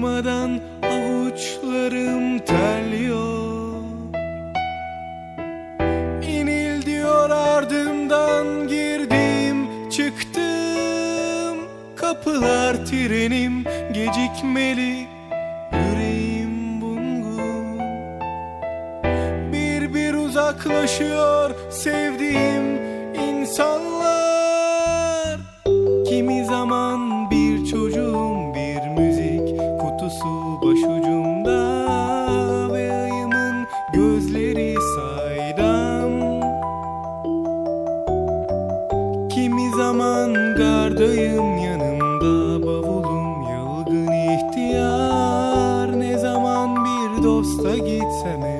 durmadan avuçlarım terliyor. İnil diyor ardımdan girdim çıktım. Kapılar trenim gecikmeli yüreğim bungun Bir bir uzaklaşıyor sevdiğim insanlar. Dardayım yanımda bavulum yılgın ihtiyar Ne zaman bir dosta gitsem eğer